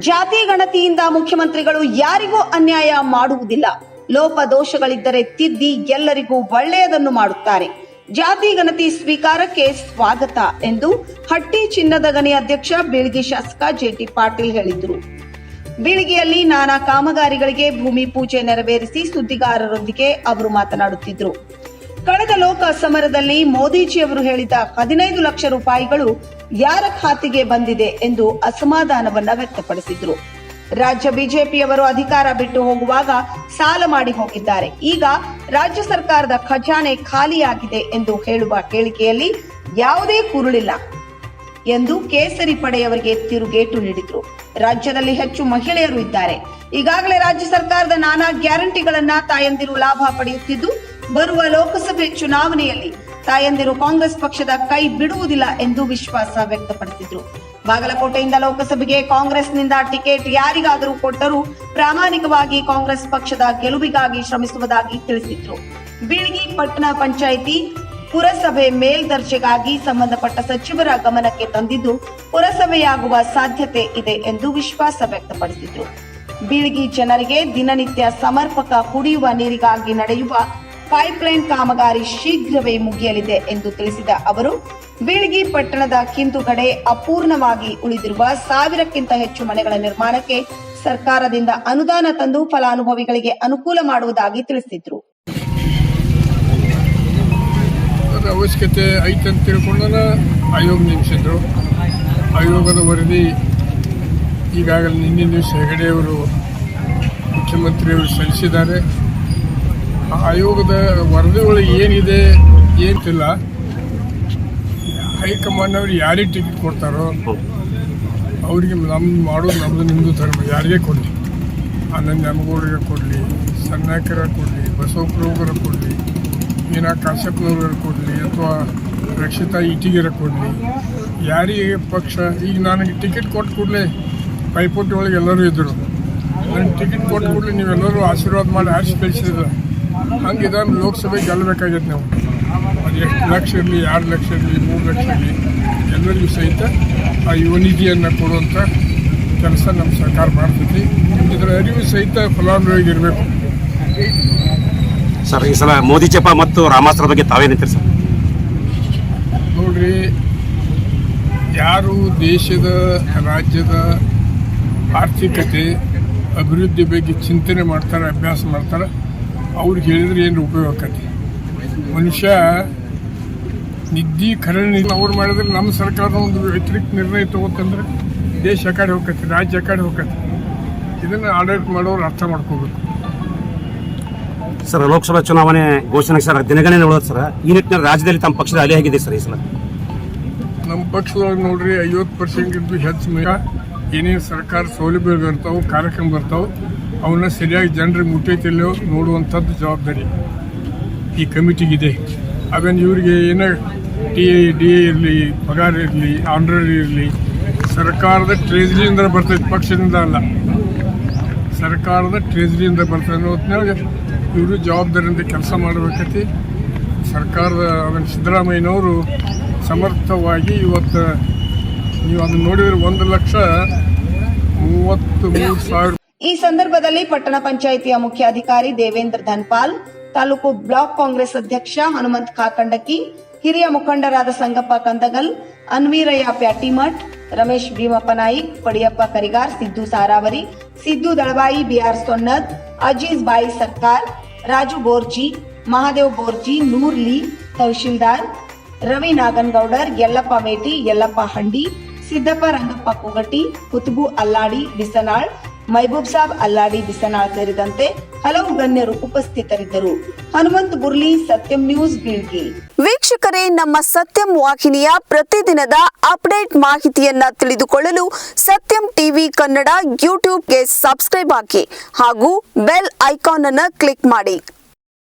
ಜಾತಿ ಗಣತಿಯಿಂದ ಮುಖ್ಯಮಂತ್ರಿಗಳು ಯಾರಿಗೂ ಅನ್ಯಾಯ ಮಾಡುವುದಿಲ್ಲ. ಲೋಪ ದೋಷಗಳಿದ್ದರೆ ತಿದ್ದಿ ಎಲ್ಲರಿಗೂ ಒಳ್ಳೆಯದನ್ನು ಮಾಡುತ್ತಾರೆ. ಜಾತಿ ಗಣತಿ ಸ್ವೀಕಾರಕ್ಕೆ ಸ್ವಾಗತ ಎಂದು ಹಟ್ಟಿ ಚಿನ್ನದ ಗಣಿ ಅಧ್ಯಕ್ಷ ಬೀಳ್ಗಿ ಶಾಸಕ ಜೆಟಿ ಪಾಟೀಲ್ ಹೇಳಿದರು. ಬೀಳಿಗೆಯಲ್ಲಿ ನಾನಾ ಕಾಮಗಾರಿಗಳಿಗೆ ಭೂಮಿ ಪೂಜೆ ನೆರವೇರಿಸಿ ಸುದ್ದಿಗಾರರೊಂದಿಗೆ ಅವರು ಮಾತನಾಡುತ್ತಿದ್ದರು. ಕಳೆದ ಲೋಕ ಸಮರದಲ್ಲಿ ಮೋದಿಜಿಯವರು ಹೇಳಿದ ಹದಿನೈದು ಲಕ್ಷ ರೂಪಾಯಿಗಳು ಯಾರ ಖಾತೆಗೆ ಬಂದಿದೆ ಎಂದು ಅಸಮಾಧಾನವನ್ನ ವ್ಯಕ್ತಪಡಿಸಿದ್ರು. ರಾಜ್ಯ ಬಿಜೆಪಿಯವರು ಅಧಿಕಾರ ಬಿಟ್ಟು ಹೋಗುವಾಗ ಸಾಲ ಮಾಡಿ ಹೋಗಿದ್ದಾರೆ. ಈಗ ರಾಜ್ಯ ಸರ್ಕಾರದ ಖಜಾನೆ ಖಾಲಿಯಾಗಿದೆ ಎಂದು ಹೇಳುವ ಹೇಳಿಕೆಯಲ್ಲಿ ಯಾವುದೇ ಕುರುಳಿಲ್ಲ ಎಂದು ಕೇಸರಿ ಪಡೆಯವರಿಗೆ ತಿರುಗೇಟು ನೀಡಿದ್ರು. ರಾಜ್ಯದಲ್ಲಿ ಹೆಚ್ಚು ಮಹಿಳೆಯರು ಇದ್ದಾರೆ. ಈಗಾಗಲೇ ರಾಜ್ಯ ಸರ್ಕಾರದ ನಾನಾ ಗ್ಯಾರಂಟಿಗಳನ್ನ ತಾಯಂದಿರು ಲಾಭ ಪಡೆಯುತ್ತಿದ್ದು ಬರುವ ಲೋಕಸಭೆ ಚುನಾವಣೆಯಲ್ಲಿ ತಾಯಂದಿರು ಕಾಂಗ್ರೆಸ್ ಪಕ್ಷದ ಕೈ ಬಿಡುವುದಿಲ್ಲ ಎಂದು ವಿಶ್ವಾಸ ವ್ಯಕ್ತಪಡಿಸಿದ್ರು. ಬಾಗಲಕೋಟೆಯಿಂದ ಲೋಕಸಭೆಗೆ ಕಾಂಗ್ರೆಸ್ನಿಂದ ಟಿಕೆಟ್ ಯಾರಿಗಾದರೂ ಕೊಟ್ಟರೂ ಪ್ರಾಮಾಣಿಕವಾಗಿ ಕಾಂಗ್ರೆಸ್ ಪಕ್ಷದ ಗೆಲುವಿಗಾಗಿ ಶ್ರಮಿಸುವುದಾಗಿ ತಿಳಿಸಿದ್ರು. ಬೀಳ್ಗಿ ಪಟ್ಟಣ ಪಂಚಾಯಿತಿ ಪುರಸಭೆ ಮೇಲ್ದರ್ಜೆಗಾಗಿ ಸಂಬಂಧಪಟ್ಟ ಸಚಿವರ ಗಮನಕ್ಕೆ ತಂದಿದ್ದು, ಪುರಸಭೆಯಾಗುವ ಸಾಧ್ಯತೆ ಇದೆ ಎಂದು ವಿಶ್ವಾಸ ವ್ಯಕ್ತಪಡಿಸಿದ್ರು. ಬೀಳ್ಗಿ ಜನರಿಗೆ ದಿನನಿತ್ಯ ಸಮರ್ಪಕ ಕುಡಿಯುವ ನೀರಿಗಾಗಿ ನಡೆಯುವ ಪೈಪ್ಲೈನ್ ಕಾಮಗಾರಿ ಶೀಘ್ರವೇ ಮುಗಿಯಲಿದೆ ಎಂದು ತಿಳಿಸಿದ ಅವರು, ಬೀಳ್ಗಿ ಪಟ್ಟಣದ ಕಿಂದುಗಡೆ ಅಪೂರ್ಣವಾಗಿ ಉಳಿದಿರುವ ಸಾವಿರಕ್ಕಿಂತ ಹೆಚ್ಚು ಮನೆಗಳ ನಿರ್ಮಾಣಕ್ಕೆ ಸರ್ಕಾರದಿಂದ ಅನುದಾನ ತಂದು ಫಲಾನುಭವಿಗಳಿಗೆ ಅನುಕೂಲ ಮಾಡುವುದಾಗಿ ತಿಳಿಸಿದ್ರು. ಅವಶ್ಯಕತೆ ಐತೆ ಅಂತ ಆಯೋಗ ನೇಮಿಸಿದ್ರು. ಆಯೋಗದ ವರದಿ ಈಗಾಗಲೇ ನಿನ್ನೆ ದಿವಸ ಹೆಗಡೆಯವರು ಮುಖ್ಯಮಂತ್ರಿಯವರು ಸಲ್ಲಿಸಿದ್ದಾರೆ. ಆಯೋಗದ ವರದಿ ಒಳಗೆ ಏನಿದೆ ಏನಿಲ್ಲ. ಹೈಕಮಾಂಡ್ ಅವ್ರು ಯಾರಿಗೆ ಟಿಕೆಟ್ ಕೊಡ್ತಾರೋ ಅವರಿಗೆ ನಮ್ದು ಮಾಡೋದು ನಮ್ಮದು ನಿಮ್ಮದು ಧರ್ಮ. ಯಾರಿಗೆ ಕೊಡಲಿ? ಅನ್ನ ನಮಗೌಡರಿಗೆ ಕೊಡಲಿ ಸಣ್ಣಕರ ಕೊಡಲಿ ಬಸವಪ್ರಭುಗರ ಕೊಡಲಿ, ಏನ ಕಾಶ್ಯಪ್ನವ್ರ ಕೊಡಲಿ ಅಥವಾ ರಕ್ಷಿತಾ ಇಟಿಗೆರ ಕೊಡಲಿ. ಯಾರಿಗೆ ಪಕ್ಷ? ಈಗ ನನಗೆ ಟಿಕೆಟ್ ಕೊಟ್ಟು ಕೂಡಲೇ ಪೈಪೋಟಿ ಒಳಗೆ ಎಲ್ಲರೂ ಇದ್ದರು ನನಗೆ ಟಿಕೆಟ್ ಕೊಟ್ಟು ಕೂಡಲೇ ನೀವೆಲ್ಲರೂ ಆಶೀರ್ವಾದ ಮಾಡಿ ಆರಿಸಿ ಹಂಗೆ ಇದನ್ನು ಲೋಕಸಭೆ ಗೆಲ್ಲಬೇಕಾಗೈತೆ ನಾವು. ಅದು ಎಷ್ಟು ಲಕ್ಷ ಇರಲಿ ಎರಡು ಲಕ್ಷ ಇರಲಿ ಮೂರು ಲಕ್ಷ ಇರಲಿ ಎಲ್ಲರಿಗೂ ಸಹಿತ ಆ ಯುವ ನಿಧಿಯನ್ನು ಕೊಡುವಂಥ ಕೆಲಸ ನಮ್ಮ ಸರ್ಕಾರ ಮಾಡ್ತೈತಿ. ಇದರ ಅರಿವು ಸಹಿತ ಫಲಾನುಭವಿಗೆ ಇರಬೇಕು. ಸರ್ ಈ ಸಲ ಮೋದಿ ಚಪ ಮತ್ತು ರಾಮಾಸ್ತ್ರ ಬಗ್ಗೆ ತಾವೇನಂತೀರಿ ಸರ್? ನೋಡ್ರಿ ಯಾರು ದೇಶದ ರಾಜ್ಯದ ಆರ್ಥಿಕತೆ ಅಭಿವೃದ್ಧಿ ಬಗ್ಗೆ ಚಿಂತನೆ ಮಾಡ್ತಾರೆ ಅಭ್ಯಾಸ ಮಾಡ್ತಾರೆ ಅವ್ರಿಗೆ ಹೇಳಿದ್ರೆ ಏನು ಉಪಯೋಗ ಆಕತಿ? ಮನುಷ್ಯ ನಿದ್ದಿ ಖರೆ ನಿದ್ದೆ ಅವ್ರು ಮಾಡಿದ್ರೆ ನಮ್ಮ ಸರ್ಕಾರ ಒಂದು ವ್ಯತಿರಿಕ್ತ ನಿರ್ಣಯ ತಗೋತಂದ್ರೆ ದೇಶ ಕಡೆ ಹೋಗತ್ತೆ ರಾಜ್ಯ ಅಕಾಡೆ ಕಡೆ ಹೋಗತ್ತೆ ಇದನ್ನು ಆಡಳಿತ ಮಾಡೋರು ಅರ್ಥ ಮಾಡ್ಕೋಬೇಕು. ಸರ್ ಲೋಕಸಭಾ ಚುನಾವಣೆ ಘೋಷಣೆ ಸರ್ ದಿನಗಣನೆ ನೋಡೋದು ಸರ್ ಈ ನಿಟ್ಟಿನಲ್ಲಿ ರಾಜ್ಯದಲ್ಲಿ ತಮ್ಮ ಪಕ್ಷದ ಅಲೆ ಹೇಗಿದೆ ಸರ್ ಈ ಸಲ? ನಮ್ಮ ಪಕ್ಷದೊಳಗೆ ನೋಡ್ರಿ ಐವತ್ತು ಪರ್ಸೆಂಟ್ಗಿಂತ ಹೆಚ್ಚು ಮೇಗ ಏನೇನು ಸರ್ಕಾರ ಸೌಲಭ್ಯಗಳು ಬರ್ತಾವೆ ಕಾರ್ಯಕ್ರಮ ಬರ್ತಾವೆ ಅವನ್ನ ಸರಿಯಾಗಿ ಜನರಿಗೆ ಮುಟ್ಟೈತಿಲ್ಲೋ ನೋಡುವಂಥದ್ದು ಜವಾಬ್ದಾರಿ ಈ ಕಮಿಟಿಗಿದೆ. ಅವೇನು ಇವರಿಗೆ ಏನೋ ಟಿ ಎ ಡಿ ಎ ಇರಲಿ, ಪಗಾರ ಇರಲಿ ಆನರರಿ ಇರಲಿ, ಸರ್ಕಾರದ ಟ್ರೆಜರಿಯಿಂದ ಬರ್ತೈತೆ ಪಕ್ಷದಿಂದ ಅಲ್ಲ. ಸರ್ಕಾರದ ಟ್ರೆಜರಿಯಿಂದ ಬರ್ತದೆ ಅನ್ನೋತ್ನಾಗ ಇವರು ಜವಾಬ್ದಾರಿಯಿಂದ ಕೆಲಸ ಮಾಡಬೇಕೈತಿ. ಸರ್ಕಾರದ ಅದನ್ನು ಸಿದ್ದರಾಮಯ್ಯನವರು ಸಮರ್ಥವಾಗಿ ಇವತ್ತು ನೀವು ಅದನ್ನು ನೋಡಿದರೆ ಒಂದು ಲಕ್ಷ ಮೂವತ್ತು ಮೂರು ಸಾವಿರ ಈ ಸಂದರ್ಭದಲ್ಲಿ ಪಟ್ಟಣ ಪಂಚಾಯಿತಿಯ ಮುಖ್ಯಾಧಿಕಾರಿ ದೇವೇಂದ್ರ ಧನ್ಪಾಲ್, ತಾಲೂಕು ಬ್ಲಾಕ್ ಕಾಂಗ್ರೆಸ್ ಅಧ್ಯಕ್ಷ ಹನುಮಂತ್ ಕಾಕಂಡಕಿ ಹಿರಿಯ ಮುಖಂಡರಾದ ಸಂಗಪ್ಪ ಕಂದಗಲ್, ಅನ್ವೀರಯ್ಯ ಪ್ಯಾಟಿಮಠ್, ರಮೇಶ್ ಭೀಮಪ್ಪ ನಾಯಿಕ್ ಪಡಿಯಪ್ಪ ಕರಿಗಾರ್, ಸಿದ್ದು ಸಾರಾವರಿ, ಸಿದ್ದು ದಳವಾಯಿ, ಬಿಆರ್ ಸೊನ್ನದ್, ಅಜೀಜ್ ಬಾಯಿ ಸರ್ಕಾರ್, ರಾಜು ಬೋರ್ಜಿ, ಮಹಾದೇವ್ ಬೋರ್ಜಿ ನೂರ್ಲಿ ತಹಶೀಲ್ದಾರ್, ರವಿ ನಾಗನಗೌಡರ್, ಯಲ್ಲಪ್ಪ ಮೇಟಿ, ಯಲ್ಲಪ್ಪ ಹಂಡಿ, ಸಿದ್ದಪ್ಪ ರಂಗಪ್ಪ ಕುಗಟಿ ಕುತುಬು ಅಲ್ಲಾಡಿ, ಬಿಸನಾಳ್ ಮೈಬೂಬ್ ಸಾಬ್, ಅಲ್ಲಾಡಿ, ಬಿಸನಾಳ್ ಸೇರಿದಂತೆ ಹಲವು ಗಣ್ಯರು ಉಪಸ್ಥಿತರಿದ್ದರು. ಹನುಮಂತ್ ಬುರ್ಲಿ, ಸತ್ಯಂ ನ್ಯೂಸ್, ಬೀಳ್ಗಿ. ವೀಕ್ಷಕರೇ, ನಮ್ಮ ಸತ್ಯಂ ವಾಹಿನಿಯ ಪ್ರತಿದಿನದ ಅಪ್ಡೇಟ್ ಮಾಹಿತಿಯನ್ನ ತಿಳಿದುಕೊಳ್ಳಲು ಸತ್ಯಂ ಟಿವಿ ಕನ್ನಡ ಯೂಟ್ಯೂಬ್ಗೆ ಸಬ್ಸ್ಕ್ರೈಬ್ ಹಾಕಿ ಹಾಗೂ ಬೆಲ್ ಐಕಾನ್ ಅನ್ನು ಕ್ಲಿಕ್ ಮಾಡಿ.